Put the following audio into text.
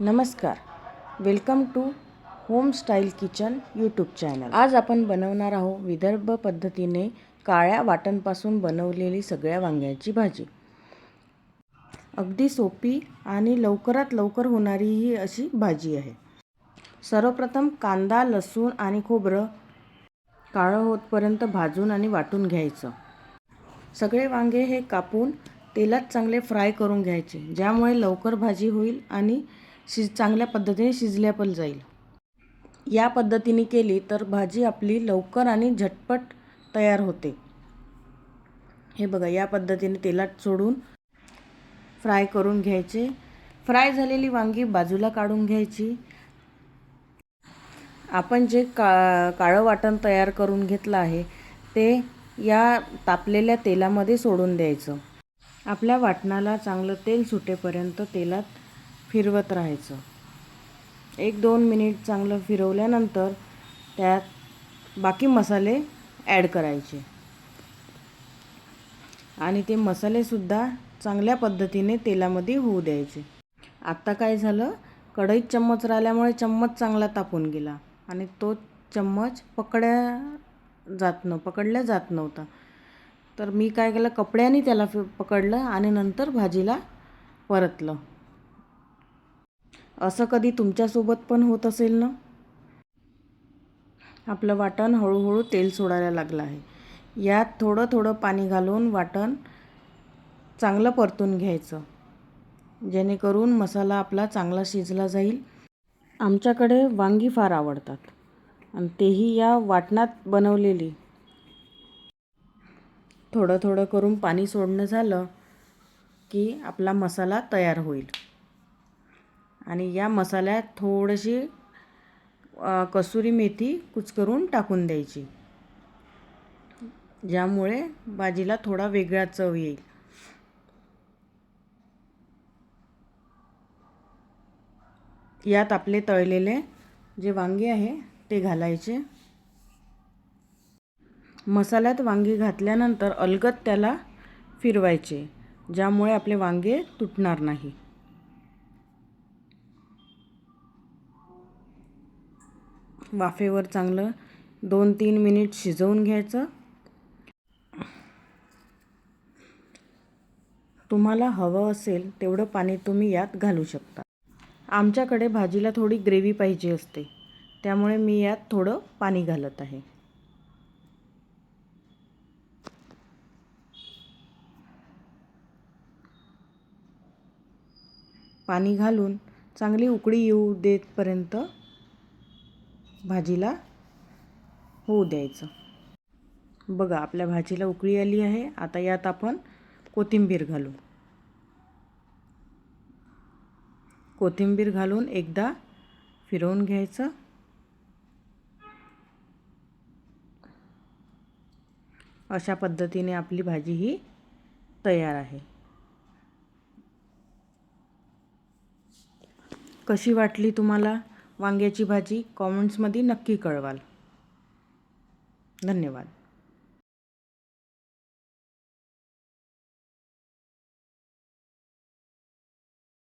नमस्कार. Welcome to home style kitchen YouTube channel. आज आपण बनवणार आहोत विदर्भ पद्धतीने काळ्या वाटणपासून बनवलेली सगळ्या वांग्याची भाजी. अगदी सोपी आणि लवकरात लवकर होणारी ही अशी भाजी आहे. सर्वप्रथम कांदा लसूण आणि खोबरं काळं होतपर्यंत भाजून आणि वाटून घ्यायचं. सगळे वांगे हे कापून तेलात चांगले फ्राय करून घ्यायचे ज्यामुळे लवकर भाजी होईल आणि शिज चांगल्या पद्धतीने शिजल्या पण जाईल. या पद्धतीने केली तर भाजी आपली लवकर आणि झटपट तयार होते. हे बघा या पद्धतीने तेलात सोडून फ्राय करून घ्यायचे. फ्राय झालेली वांगी बाजूला काढून घ्यायची. आपण जे का काळं वाटण तयार करून घेतलं आहे ते या तापलेल्या तेलामध्ये सोडून द्यायचं. आपल्या वाटणाला चांगलं तेल सुटेपर्यंत तेलात फिरवत राहायचं. एक दोन मिनिट चांगलं फिरवल्यानंतर त्यात बाकी मसाले ॲड करायचे. आणि ते मसालेसुद्धा चांगल्या पद्धतीने तेलामध्ये होऊ द्यायचे. आत्ता काय झालं? कढईत चम्मच राहिल्यामुळे चम्मच चांगला तापून गेला आणि तो चम्मच पकड्या जात न पकडल्या जात नव्हता. तर मी काय केलं? कपड्याने त्याला पकडलं आणि नंतर भाजीला परतलं. असं कधी तुमच्यासोबत पण होत असेल ना? आपलं वाटण हळूहळू तेल सोडायला लागलं आहे. यात थोडं थोडं पाणी घालून वाटण चांगलं परतून घ्यायचं. जेणेकरून मसाला आपला चांगला शिजला जाईल. आमच्याकडे वांगी फार आवडतात. आणि तेही या वाटणात बनवलेली. थोडं थोडं करून पाणी सोडणं झालं की आपला मसाला तयार होईल. आणि या मसाल्यात थोडीशी कसुरी मेथी कुचकरून टाकून द्यायची. ज्यामुळे भाजीला थोडा वेगळा चव येईल. यात आपले तळलेले जे वांगे आहे ते घालायचे. मसाल्यात वांगी घातल्यानंतर अलगद त्याला फिरवायचे ज्यामुळे आपले वांगे तुटणार नाही. वाफेवर चांगलं दोन तीन मिनिट शिजवून घ्यायचं. तुम्हाला हवं असेल तेवढं पाणी तुम्ही यात घालू शकता. आमच्याकडे भाजीला थोडी ग्रेव्ही पाहिजे असते. त्यामुळे मी यात थोडं पाणी घालत आहे. पाणी घालून चांगली उकळी येऊ देतपर्यंत भाजीला होऊ द्यायचं. बघा आपल्या भाजीला उकळी आली आहे. आता यात आपण कोथिंबीर घालू. कोथिंबीर घालून एकदा फिरवून घ्यायचं. अशा पद्धतीने आपली भाजी ही तयार आहे. कशी वाटली तुम्हाला? वांग्याची भाजी कॉमेंट्समध्ये नक्की कळवाल. धन्यवाद.